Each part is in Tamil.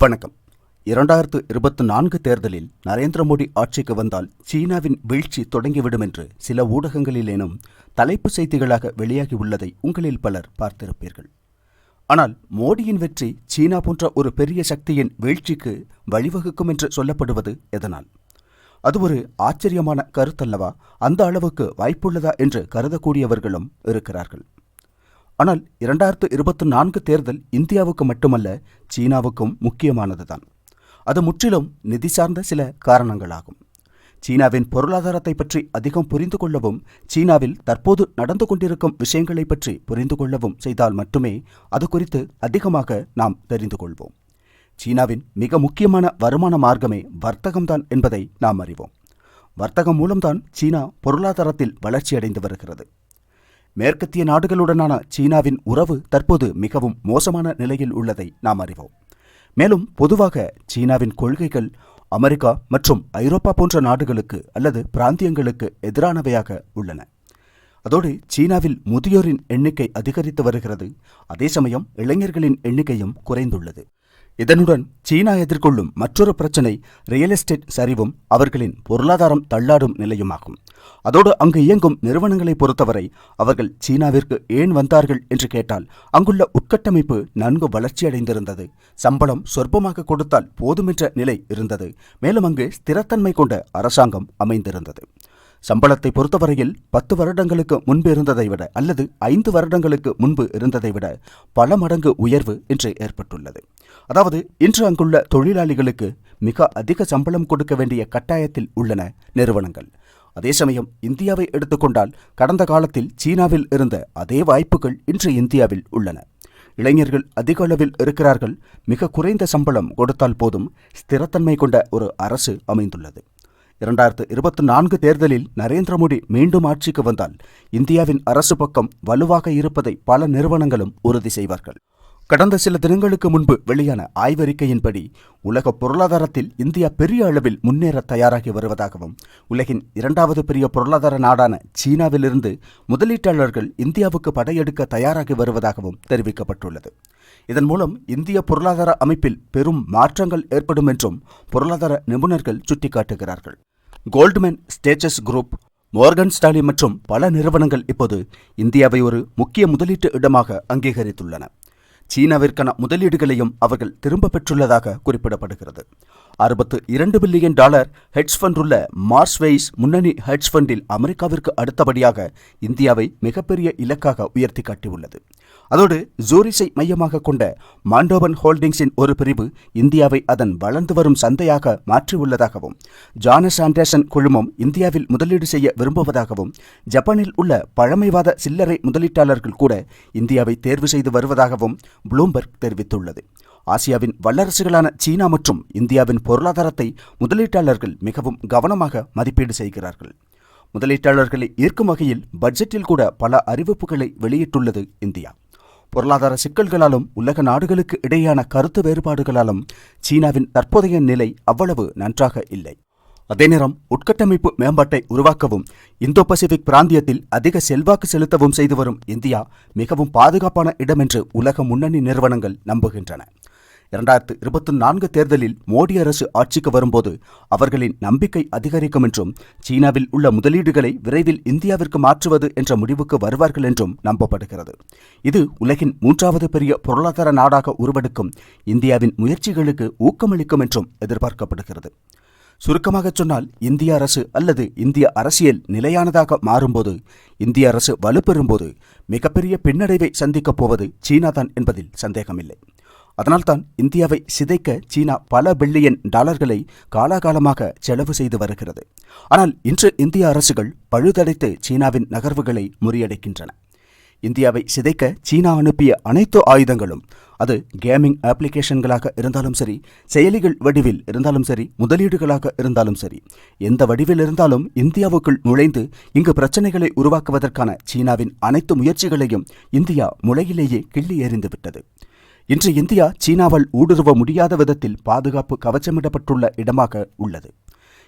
வணக்கம். இரண்டாயிரத்து இருபத்தி நான்கு தேர்தலில் நரேந்திர மோடி ஆட்சிக்கு வந்தால் சீனாவின் வீழ்ச்சி தொடங்கிவிடும் என்று சில ஊடகங்களிலேனும் தலைப்பு செய்திகளாக வெளியாகி உள்ளதை உங்களில் பலர் பார்த்திருப்பீர்கள். ஆனால் மோடியின் வெற்றி சீனா போன்ற ஒரு பெரிய சக்தியின் வீழ்ச்சிக்கு வழிவகுக்கும் என்று சொல்லப்படுவது எதனால்? அது ஒரு ஆச்சரியமான கருத்தல்லவா? அந்த அளவுக்கு வாய்ப்புள்ளதா என்று கருதக்கூடியவர்களும் இருக்கிறார்கள். ஆனால் இரண்டாயிரத்து இருபத்தி நான்கு தேர்தல் இந்தியாவுக்கு மட்டுமல்ல சீனாவுக்கும் முக்கியமானதுதான். அது முற்றிலும் நிதி சார்ந்த சில காரணங்களாகும். சீனாவின் பொருளாதாரத்தை பற்றி அதிகம் புரிந்து கொள்ளவும் சீனாவில் தற்போது நடந்து கொண்டிருக்கும் விஷயங்களை பற்றி புரிந்து கொள்ளவும் செய்தால் மட்டுமே அது குறித்து அதிகமாக நாம் தெரிந்து கொள்வோம். சீனாவின் மிக முக்கியமான வருமான மார்க்கமே வர்த்தகம்தான் என்பதை நாம் அறிவோம். வர்த்தகம் மூலம்தான் சீனா பொருளாதாரத்தில் வளர்ச்சியடைந்து வருகிறது. மேற்கத்திய நாடுகளுடனான சீனாவின் உறவு தற்போது மிகவும் மோசமான நிலையில் உள்ளதை நாம் அறிவோம். மேலும் பொதுவாக சீனாவின் கொள்கைகள் அமெரிக்கா மற்றும் ஐரோப்பா போன்ற நாடுகளுக்கு அல்லது பிராந்தியங்களுக்கு எதிரானவையாக உள்ளன. அதோடு சீனாவில் முதியோரின் எண்ணிக்கை அதிகரித்து வருகிறது. அதே சமயம் இளைஞர்களின் எண்ணிக்கையும் குறைந்துள்ளது. இதனுடன் சீனா எதிர்கொள்ளும் மற்றொரு பிரச்சனை ரியல் எஸ்டேட் சரிவும் அவர்களின் பொருளாதாரம் தள்ளாடும் நிலையுமாகும். அதோடு அங்கு இயங்கும் நிறுவனங்களை பொறுத்தவரை அவர்கள் சீனாவிற்கு ஏன் வந்தார்கள் என்று கேட்டால் அங்குள்ள உட்கட்டமைப்பு நன்கு வளர்ச்சியடைந்திருந்தது. சம்பளம் சொற்பமாக கொடுத்தால் போதுமென்ற நிலை இருந்தது. மேலும் அங்கு ஸ்திரத்தன்மை கொண்ட அரசாங்கம் அமைந்திருந்தது. சம்பளத்தை பொறுத்தவரையில் பத்து வருடங்களுக்கு முன்பு இருந்ததை விட அல்லது ஐந்து வருடங்களுக்கு முன்பு இருந்ததை விட பல மடங்கு உயர்வு இன்று ஏற்பட்டுள்ளது. அதாவது இன்று அங்குள்ள தொழிலாளிகளுக்கு மிக அதிக சம்பளம் கொடுக்க வேண்டிய கட்டாயத்தில் உள்ளன நிறுவனங்கள். அதே சமயம் இந்தியாவை எடுத்துக்கொண்டால் கடந்த காலத்தில் சீனாவில் இருந்த அதே வாய்ப்புகள் இன்று இந்தியாவில் உள்ளன. இளைஞர்கள் அதிக அளவில் இருக்கிறார்கள். மிக குறைந்த சம்பளம் கொடுத்தால் போதும் ஸ்திரத்தன்மை கொண்ட ஒரு அரசு அமைந்துள்ளது. இரண்டாயிரத்து இருபத்தி நான்கு தேர்தலில் நரேந்திர மோடி மீண்டும் ஆட்சிக்கு வந்தால் இந்தியாவின் அரசு பக்கம் வலுவாக இருப்பதை பல நிறுவனங்களும் உறுதி செய்வார்கள். கடந்த சில தினங்களுக்கு முன்பு வெளியான ஆய்வறிக்கையின்படி உலக பொருளாதாரத்தில் இந்தியா பெரிய அளவில் முன்னேற தயாராகி வருவதாகவும் உலகின் இரண்டாவது பெரிய பொருளாதார நாடான சீனாவிலிருந்து முதலீட்டாளர்கள் இந்தியாவுக்கு படையெடுக்க தயாராகி வருவதாகவும் தெரிவிக்கப்பட்டுள்ளது. இதன் மூலம் இந்திய பொருளாதார அமைப்பில் பெரும் மாற்றங்கள் ஏற்படும் என்றும் பொருளாதார நிபுணர்கள் சுட்டிக்காட்டுகிறார்கள். கோல்ட்மேன் ஸ்டேச்சஸ் குரூப் மோர்கன் ஸ்டாலி மற்றும் பல நிறுவனங்கள் இப்போது இந்தியாவை ஒரு முக்கிய முதலீட்டு இடமாக அங்கீகரித்துள்ளன. சீனாவிற்கான முதலீடுகளையும் அவர்கள் திரும்ப பெற்றுள்ளதாக குறிப்பிடப்படுகிறது. அறுபத்து இரண்டு பில்லியன் டாலர் ஹெட்ஜ் ஃபண்ட் உள்ள மார்ஸ்வெய்ஸ் முன்னணி ஹெட்ஜ் ஃபண்டில் அமெரிக்காவிற்கு அடுத்தபடியாக இந்தியாவை மிகப்பெரிய இலக்காக உயர்த்தி காட்டியுள்ளது. அதோடு ஜூரிஸை மையமாக கொண்ட மாண்டோவன் ஹோல்டிங்ஸின் ஒரு பிரிவு இந்தியாவை அதன் வளர்ந்து வரும் சந்தையாக மாற்றியுள்ளதாகவும் ஜானஸ் ஆண்டர்சன் குழுமம் இந்தியாவில் முதலீடு செய்ய விரும்புவதாகவும் ஜப்பானில் உள்ள பழமைவாத சில்லறை முதலீட்டாளர்கள் கூட இந்தியாவை தேர்வு செய்து வருவதாகவும் ப்ளூம்பர்க் தெரிவித்துள்ளது. ஆசியாவின் வல்லரசுகளான சீனா மற்றும் இந்தியாவின் பொருளாதாரத்தை முதலீட்டாளர்கள் மிகவும் கவனமாக மதிப்பீடு செய்கிறார்கள். முதலீட்டாளர்களை ஈர்க்கும் வகையில் பட்ஜெட்டில் கூட பல அறிவிப்புகளை வெளியிட்டுள்ளது இந்தியா. பொருளாதார சிக்கல்களாலும் உலக நாடுகளுக்கு இடையேயான கருத்து வேறுபாடுகளாலும் சீனாவின் தற்போதைய நிலை அவ்வளவு நன்றாக இல்லை. அதே நேரம் உட்கட்டமைப்பு மேம்பாட்டை உருவாக்கவும் இந்தோ பசிபிக் பிராந்தியத்தில் அதிக செல்வாக்கு செலுத்தவும் செய்து வரும் இந்தியா மிகவும் பாதுகாப்பான இடம் என்று உலக முன்னணி நிறுவனங்கள் நம்புகின்றன. இரண்டாயிரத்து இருபத்தி நான்கு தேர்தலில் மோடி அரசு ஆட்சிக்கு வரும்போது அவர்களின் நம்பிக்கை அதிகரிக்கும் என்றும் சீனாவில் உள்ள முதலீடுகளை விரைவில் இந்தியாவிற்கு மாற்றுவது என்ற முடிவுக்கு வருவார்கள் என்றும் நம்பப்படுகிறது. இது உலகின் மூன்றாவது பெரிய பொருளாதார நாடாக உருவெடுக்கும் இந்தியாவின் முயற்சிகளுக்கு ஊக்கமளிக்கும் என்றும் எதிர்பார்க்கப்படுகிறது. சுருக்கமாகச் சொன்னால் இந்திய அரசு அல்லது இந்திய அரசியல் நிலையானதாக மாறும்போது இந்திய அரசு வலுப்பெறும்போது மிகப்பெரிய பின்னடைவை சந்திக்கப் போவது சீனாதான் என்பதில் சந்தேகமில்லை. அதனால்தான் இந்தியாவை சிதைக்க சீனா பல பில்லியன் டாலர்களை காலாகாலமாக செலவு செய்து வருகிறது. ஆனால் இன்று இந்திய அரசுகள் பழுதடைத்து சீனாவின் நகர்வுகளை முறியடைக்கின்றன. இந்தியாவை சிதைக்க சீனா அனுப்பிய அனைத்து ஆயுதங்களும் அது கேமிங் ஆப்ளிகேஷன்களாக இருந்தாலும் சரி செயலிகள் வடிவில் இருந்தாலும் சரி முதலீடுகளாக இருந்தாலும் சரி எந்த வடிவில் இருந்தாலும் இந்தியாவுக்குள் நுழைந்து இங்கு பிரச்சனைகளை உருவாக்குவதற்கான சீனாவின் அனைத்து முயற்சிகளையும் இந்தியா முளையிலேயே கிள்ளி எறிந்துவிட்டது. இன்று இந்தியா சீனாவால் ஊடுருவ முடியாத விதத்தில் பாதுகாப்பு கவச்சமிடப்பட்டுள்ள இடமாக உள்ளது.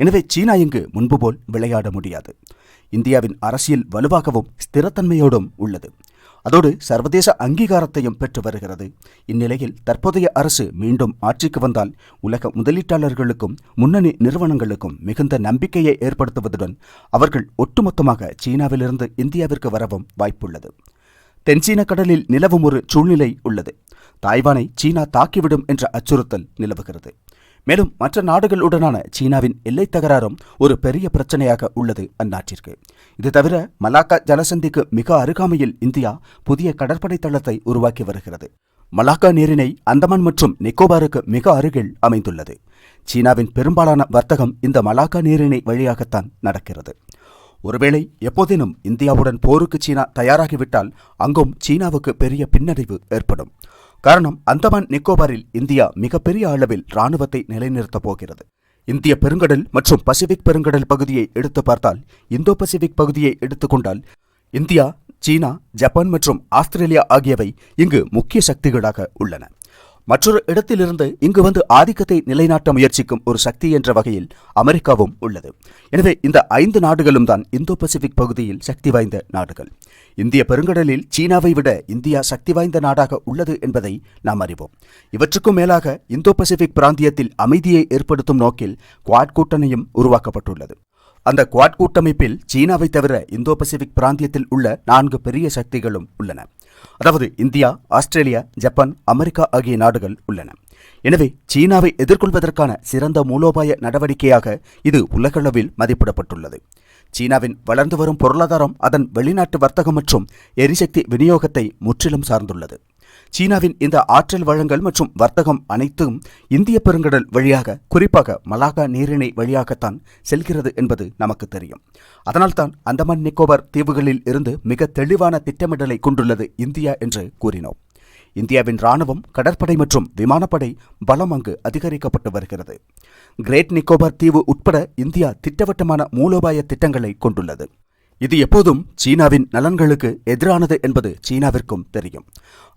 எனவே சீனா இங்கு முன்பு போல் விளையாட முடியாது. இந்தியாவின் அரசியல் வலுவாகவும் ஸ்திரத்தன்மையோடும் உள்ளது. அதோடு சர்வதேச அங்கீகாரத்தையும் பெற்று வருகிறது. இந்நிலையில் தற்போதைய அரசு மீண்டும் ஆட்சிக்கு வந்தால் உலக முதலீட்டாளர்களுக்கும் முன்னணி நிறுவனங்களுக்கும் மிகுந்த நம்பிக்கையை ஏற்படுத்துவதுடன் அவர்கள் ஒட்டுமொத்தமாக சீனாவிலிருந்து இந்தியாவிற்கு வரவும் வாய்ப்புள்ளது. தென்சீன கடலில் நிலவும் ஒரு சூழ்நிலை உள்ளது. தாய்வானை சீனா தாக்கிவிடும் என்ற அச்சுறுத்தல் நிலவுகிறது. மேலும் மற்ற நாடுகளுடனான சீனாவின் எல்லை தகராறும் ஒரு பெரிய பிரச்சனையாக உள்ளது அந்நாட்டிற்கு. இது தவிர மலாக்கா ஜலசந்திக்கு மிக அருகாமையில் இந்தியா புதிய கடற்படை தளத்தை உருவாக்கி வருகிறது. மலாக்கா நீரிணை அந்தமான் மற்றும் நிக்கோபாருக்கு மிக அருகில் அமைந்துள்ளது. சீனாவின் பெரும்பாலான வர்த்தகம் இந்த மலாக்கா நீரிணை வழியாகத்தான் நடக்கிறது. ஒருவேளை எப்போதேனும் இந்தியாவுடன் போருக்கு சீனா தயாராகிவிட்டால் அங்கும் சீனாவுக்கு பெரிய பின்னடைவு ஏற்படும். காரணம் அந்தமான் நிக்கோபாரில் இந்தியா மிகப்பெரிய அளவில் ராணுவத்தை நிலைநிறுத்தப் போகிறது. இந்திய பெருங்கடல் மற்றும் பசிபிக் பெருங்கடல் பகுதியை எடுத்து பார்த்தால் இந்தோ பசிபிக் பகுதியை எடுத்துக்கொண்டால் இந்தியா சீனா ஜப்பான் மற்றும் ஆஸ்திரேலியா ஆகியவை இங்கு முக்கிய சக்திகளாக உள்ளன. மற்றொரு இடத்திலிருந்து இங்கு வந்து ஆதிக்கத்தை நிலைநாட்ட முயற்சிக்கும் ஒரு சக்தி என்ற வகையில் அமெரிக்காவும் உள்ளது. எனவே இந்த ஐந்து நாடுகளும் தான் இந்தோ பசிபிக் பகுதியில் சக்தி வாய்ந்த நாடுகள். இந்திய பெருங்கடலில் சீனாவை விட இந்தியா சக்தி வாய்ந்த நாடாக உள்ளது என்பதை நாம் அறிவோம். இவற்றுக்கும் மேலாக இந்தோ பசிபிக் பிராந்தியத்தில் அமைதியை ஏற்படுத்தும் நோக்கில் குவாட் கூட்டணியும் உருவாக்கப்பட்டுள்ளது. அந்த குவாட் கூட்டமைப்பில் சீனாவை தவிர இந்தோ பசிபிக் பிராந்தியத்தில் உள்ள நான்கு பெரிய சக்திகளும் உள்ளன. அதாவது இந்தியா ஆஸ்திரேலியா ஜப்பான் அமெரிக்கா ஆகிய நாடுகள் உள்ளன. எனவே சீனாவை எதிர்கொள்வதற்கான சிறந்த மூலோபாய நடவடிக்கையாக இது உலகளவில் மதிப்பிடப்பட்டுள்ளது. சீனாவின் வளர்ந்து வரும் பொருளாதாரம் அதன் வெளிநாட்டு வர்த்தகம் மற்றும் எரிசக்தி விநியோகத்தை முற்றிலும் சார்ந்துள்ளது. சீனாவின் இந்த ஆற்றல் வளங்கள் மற்றும் வர்த்தகம் அனைத்தும் இந்திய பெருங்கடல் வழியாக குறிப்பாக மலாகா நீரிணை வழியாகத்தான் செல்கிறது என்பது நமக்கு தெரியும். அதனால்தான் அந்தமான் நிக்கோபார் தீவுகளில் இருந்து மிக தெளிவான திட்டமிடலை கொண்டுள்ளது இந்தியா என்று கூறினோம். இந்தியாவின் ராணுவம் கடற்படை மற்றும் விமானப்படை பலம் அங்கு அதிகரிக்கப்பட்டு வருகிறது. கிரேட் நிக்கோபார் தீவு உட்பட இந்தியா திட்டவட்டமான மூலோபாய திட்டங்களை கொண்டுள்ளது. இது எப்போதும் சீனாவின் நலன்களுக்கு எதிரானது என்பது சீனாவிற்கும் தெரியும்.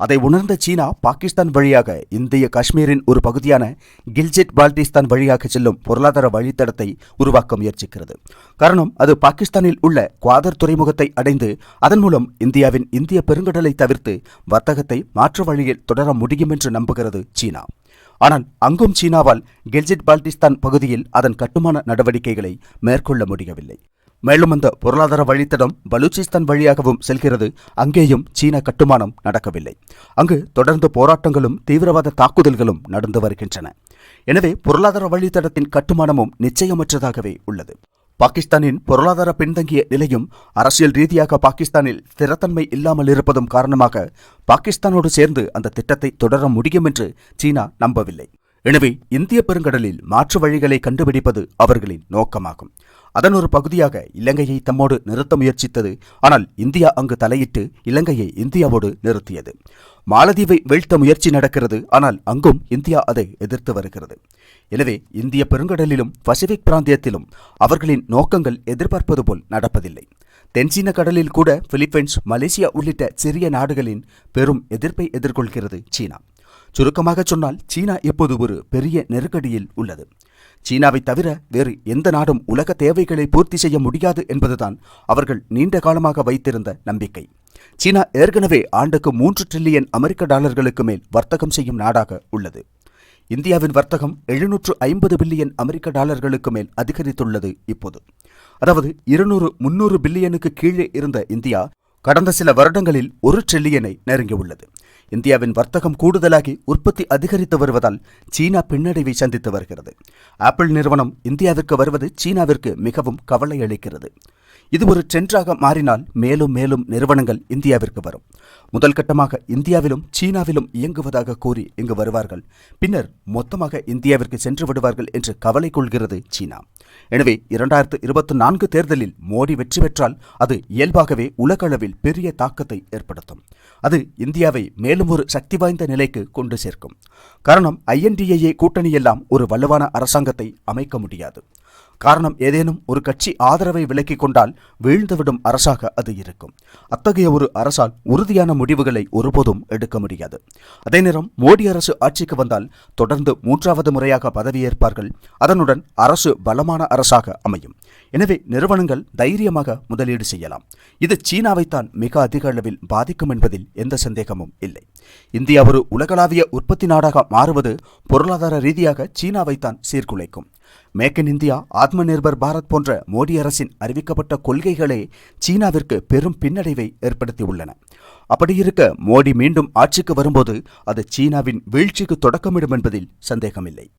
அதை உணர்ந்த சீனா பாகிஸ்தான் வழியாக இந்திய காஷ்மீரின் ஒரு பகுதியான கில்ஜெட் பால்டிஸ்தான் வழியாக செல்லும் பொருளாதார வழித்தடத்தை உருவாக்க முயற்சிக்கிறது. காரணம் அது பாகிஸ்தானில் உள்ள குவாதர் துறைமுகத்தை அடைந்து அதன் மூலம் இந்தியாவின் இந்திய பெருங்கடலை தவிர்த்து வர்த்தகத்தை மாற்று வழியில் தொடர முடியும் என்று நம்புகிறது சீனா. ஆனால் அங்கும் சீனாவால் கெல்ஜிட் பால்டிஸ்தான் பகுதியில் அதன் கட்டுமான நடவடிக்கைகளை மேற்கொள்ள முடியவில்லை. மேலும் அந்த பொருளாதார வழித்தடம் பலூச்சிஸ்தான் வழியாகவும் செல்கிறது. அங்கேயும் சீன கட்டுமானம் நடக்கவில்லை. அங்கு தொடர்ந்து போராட்டங்களும் தீவிரவாத தாக்குதல்களும் நடந்து வருகின்றன. எனவே பொருளாதார வழித்தடத்தின் கட்டுமானமும் நிச்சயமற்றதாகவே உள்ளது. பாகிஸ்தானின் பொருளாதார பின்தங்கிய நிலையும் அரசியல் ரீதியாக பாகிஸ்தானில் ஸ்திரத்தன்மை இல்லாமல் இருப்பதும் காரணமாக பாகிஸ்தானோடு சேர்ந்து அந்த திட்டத்தை தொடர முடியும் என்று சீனா நம்பவில்லை. எனவே இந்திய பெருங்கடலில் மாற்று வழிகளை கண்டுபிடிப்பது அவர்களின் நோக்கமாகும். அதன் ஒரு பகுதியாக இலங்கையை தம்மோடு நிறுத்த முயற்சித்தது. ஆனால் இந்தியா அங்கு தலையிட்டு இலங்கையை இந்தியாவோடு நிறுத்தியது. மாலதீவை வீழ்த்த முயற்சி நடக்கிறது. ஆனால் அங்கும் இந்தியா அதை எதிர்த்து வருகிறது. எனவே இந்திய பெருங்கடலிலும் பசிபிக் பிராந்தியத்திலும் அவர்களின் நோக்கங்கள் எதிர்பார்ப்பது போல் நடப்பதில்லை. தென்சீன கடலில் கூட பிலிப்பைன்ஸ் மலேசியா உள்ளிட்ட சிறிய நாடுகளின் பெரும் எதிர்ப்பை எதிர்கொள்கிறது சீனா. சுருக்கமாக சொன்னால் சீனா இப்போது ஒரு பெரிய நெருக்கடியில் உள்ளது. சீனாவை தவிர வேறு எந்த நாடும் உலக தேவைகளை பூர்த்தி செய்ய முடியாது என்பதுதான் அவர்கள் நீண்ட காலமாக வைத்திருந்த நம்பிக்கை. சீனா ஏற்கனவே ஆண்டுக்கு மூன்று டிரில்லியன் அமெரிக்க டாலர்களுக்கு மேல் வர்த்தகம் செய்யும் நாடாக உள்ளது. இந்தியாவின் வர்த்தகம் எழுநூற்று ஐம்பது பில்லியன் அமெரிக்க டாலர்களுக்கு மேல் அதிகரித்துள்ளது இப்போது. அதாவது இருநூறு முன்னூறு பில்லியனுக்கு கீழே இருந்த இந்தியா கடந்த சில வருடங்களில் ஒரு ட்ரில்லியனை நெருங்கியுள்ளது. இந்தியாவின் வர்த்தகம் கூடுதலாகி உற்பத்தி அதிகரித்து வருவதால் சீனா பின்னடைவை சந்தித்து வருகிறது. ஆப்பிள் நிறுவனம் இந்தியாவிற்கு வருவது சீனாவிற்கு மிகவும் கவலை அளிக்கிறது. இது ஒரு ட்ரெண்டாக மாறினால் மேலும் மேலும் நிறுவனங்கள் இந்தியாவிற்கு வரும். முதல் கட்டமாக இந்தியாவிலும் சீனாவிலும் இயங்குவதாக கூறி இங்கு வருவார்கள். பின்னர் மொத்தமாக இந்தியாவிற்கு சென்று விடுவார்கள் என்று கவலை கொள்கிறது சீனா. எனவே இரண்டாயிரத்து இருபத்தி நான்கு தேர்தலில் மோடி வெற்றி பெற்றால் அது இயல்பாகவே உலகளவில் பெரிய தாக்கத்தை ஏற்படுத்தும். அது இந்தியாவை மேலும் ஒரு சக்தி வாய்ந்த நிலைக்கு கொண்டு சேர்க்கும். காரணம் ஐஎன்டிஏஏ கூட்டணியெல்லாம் ஒரு வலுவான அரசாங்கத்தை அமைக்க முடியாது. காரணம் ஏதேனும் ஒரு கட்சி ஆதரவை விலக்கிக் கொண்டால் வீழ்ந்துவிடும் அரசாக அது இருக்கும். அத்தகைய ஒரு அரசால் உறுதியான முடிவுகளை ஒருபோதும் எடுக்க முடியாது. அதே நேரம் மோடி அரசு ஆட்சிக்கு வந்தால் தொடர்ந்து மூன்றாவது முறையாக பதவியேற்பார்கள். அதனுடன் அரசு பலமான அரசாக அமையும். எனவே நிறுவனங்கள் தைரியமாக முதலீடு செய்யலாம். இது சீனாவைத்தான் மிக அதிக அளவில் பாதிக்கும் என்பதில் எந்த சந்தேகமும் இல்லை. இந்தியா ஒரு உலகளாவிய உற்பத்தி நாடாக மாறுவது பொருளாதார ரீதியாக சீனாவைத்தான் சீர்குலைக்கும். மேக் இன் இந்தியா ஆத்ம நிர்பர் பாரத் போன்ற மோடி அரசின் அறிவிக்கப்பட்ட கொள்கைகளே சீனாவிற்கு பெரும் பின்னடைவை ஏற்படுத்தியுள்ளன. அப்படியிருக்க மோடி மீண்டும் ஆட்சிக்கு வரும்போது அது சீனாவின் வீழ்ச்சிக்கு தொடக்கமிடும் என்பதில் சந்தேகமில்லை.